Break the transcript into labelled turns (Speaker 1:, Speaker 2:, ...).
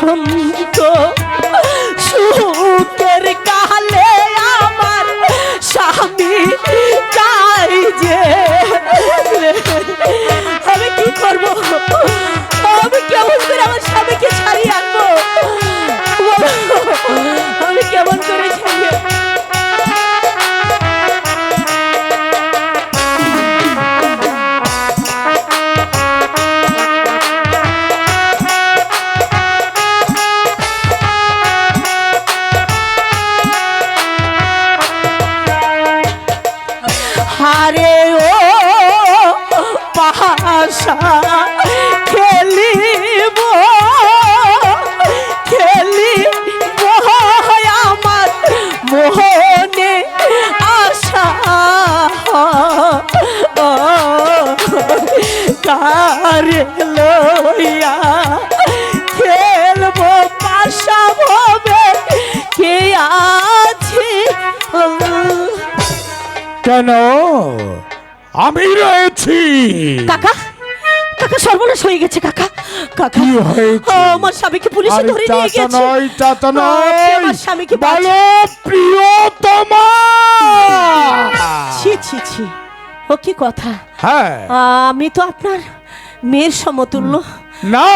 Speaker 1: বসন্ত আশা খেলিব খেলিব আমার মোহনে আশা। কার লইয়া খেলব পাশা ভবে কে আছে?
Speaker 2: কেন? আমি রয়েছি।
Speaker 1: কাকা কাকা সর্বনাশ হয়ে গেছে কাকা। কাকা
Speaker 2: কি হয়েছে?
Speaker 1: আমার স্বামীকে পুলিশে ধরে নিয়ে গেছে।
Speaker 2: নয় চাচা নয়
Speaker 1: আমার স্বামীকে
Speaker 2: বলো প্রিয়তমা!
Speaker 1: ছি ছি ছি। ও কি কথা?
Speaker 2: হ্যাঁ।
Speaker 1: আমি তো আপনার মেয়ের সমতুল্য।
Speaker 2: না।